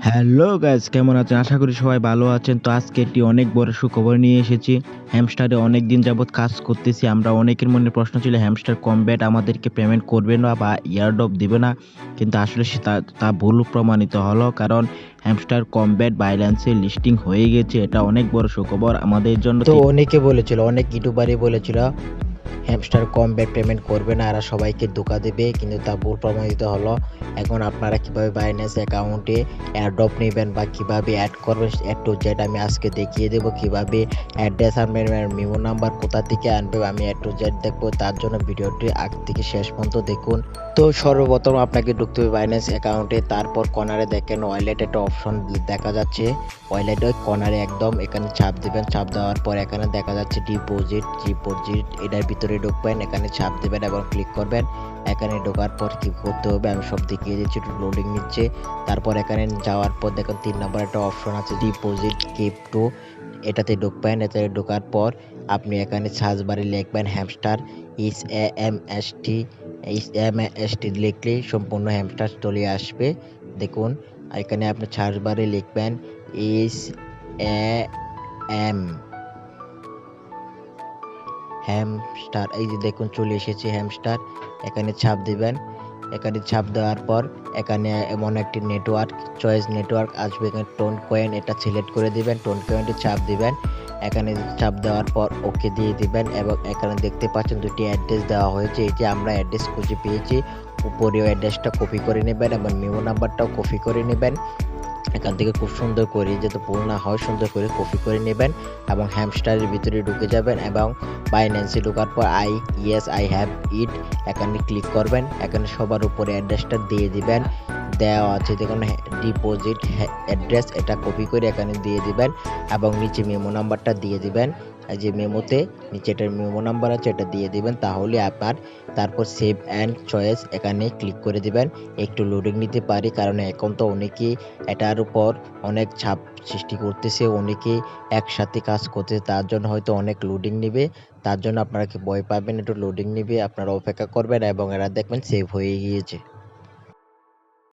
Hello guys, কেমন আছেন? আশা করি সবাই ভালো আছেন। তো আজকে একটি অনেক বড় সুখবর নিয়ে এসেছি। হ্যামস্টারে অনেক দিন যাবত কাজ করতেছি। আমরা অনেকের মনে প্রশ্ন ছিল হ্যামস্টার কমব্যাট আমাদেরকে পেমেন্ট করবে না বা ইয়ারডপ দেবে না? কিন্তু আসলে সে তা তা ভুল প্রমাণিত হলো কারণ হ্যামস্টার কমব্যাট বাইল্যান্সে লিস্টিং হয়ে গেছে। এটা অনেক বড় সুখবর আমাদের জন্য। তো অনেকে বলেছিল, অনেক ইউটিউবারই বলেছিল হ্যামস্টার কম ব্যাট পেমেন্ট করবে না আর সবাইকে ধোকা দেবে, কিন্তু তা ভুল প্রমাণিত হলো। এখন আপনারা কীভাবে বাইন্যান্স অ্যাকাউন্টে অ্যাডপ নেবেন বা কীভাবে অ্যাড করবেন অ্যাড টু জেড আমি আজকে দেখিয়ে দেবো কীভাবে অ্যাড্রেস আনবেন মিমো নাম্বার কোথা থেকে আনবে আমি অ্যাড টু জেড দেখব। তার জন্য ভিডিওটি আগ থেকে শেষ পর্যন্ত দেখুন। তো সর্বপ্রথম আপনাকে ঢুকতে হবে বাইন্যান্স অ্যাকাউন্টে তারপর কর্নারে দেখেন ওয়ালেট একটা অপশন দেখা যাচ্ছে। ওয়ালেট ওই কর্নারে একদম এখানে ছাপ দেবেন, ছাপ দেওয়ার পর এখানে দেখা যাচ্ছে ডিপোজিট ডিপোজিট এটার ভিতরে ঢুকবেন, এখানে ছাপ দেবেন এবং ক্লিক করবেন। এখানে ঢোকার পর কি করতে হবে? আমি সব দেখিয়ে দিচ্ছি, একটু লোডিং নিচ্ছে। তারপর এখানে যাওয়ার পর দেখুন, তিন নম্বর একটা অপশন আছে ডিপোজিট ক্রিপ্টো এটাতে ঢুকবেন, এটাতে ঢোকার পর আপনি এখানে সার্চ বারে লিখবেন hamster is A M S T is M S T লিখলেই সম্পূর্ণ হ্যামস্টার চলে আসবে। দেখুন, এখানে আপনি সার্চ বারে লিখবেন ইস এ এম হ্যামস্টার এই যে দেখুন চলে এসেছে হ্যামস্টার এখানে ছাপ দিবেন। এখানে ছাপ দেওয়ার পর এখানে এমন একটি নেটওয়ার্ক চয়েস নেটওয়ার্ক আসবে এখানে টোন কয়েন এটা সিলেক্ট করে দিবেন টোন কয়েনটি ছাপ দিবেন। এখানে চাপ দেওয়ার পর ওকে দিয়ে দিবেন এবং এখানে দেখতে পাচ্ছেন দুটি অ্যাড্রেস দেওয়া হয়েছে এটি আমরা অ্যাড্রেস খুঁজে পেয়েছি। উপরেও অ্যাড্রেসটা কপি করে নেবেন এবং মেমো নাম্বারটাও কপি করে নেবেন। এখান থেকে খুব সুন্দর করে যাতে না হয়, সুন্দর করে কপি করে নেবেন এবং হ্যামস্টারের ভিতরে ঢুকে যাবেন এবং বাইন্যান্সে ঢোকার পর I yes I have it এখানে ক্লিক করবেন। এখানে সবার উপরে অ্যাড্রেসটা দিয়ে দিবেন। দেওয়া আছে দেখুন ডিপোজিট অ্যাড্রেস এটা কপি করে এখানে দিয়ে দিবেন এবং নিচে মেমো নাম্বারটা দিয়ে দিবেন। যে মেমোতে নিচে এটার মেমো নাম্বার আছে, এটা দিয়ে দিবেন। তাহলে আপনার তারপর সেভ অ্যান্ড চয়েস এখানে ক্লিক করে দিবেন। একটু লোডিং নিতে পারি, কারণ এখন তো অনেকেই এটার উপর অনেক ছাপ সৃষ্টি করতেছে, অনেকে একসাথে কাজ করতেছে, তার জন্য হয়তো অনেক লোডিং নেবে। তার জন্য আপনারা কি ভয় পাবেন? একটু লোডিং নেবে, আপনারা অপেক্ষা করবেন এবং এরা দেখবেন সেভ হয়ে গিয়েছে।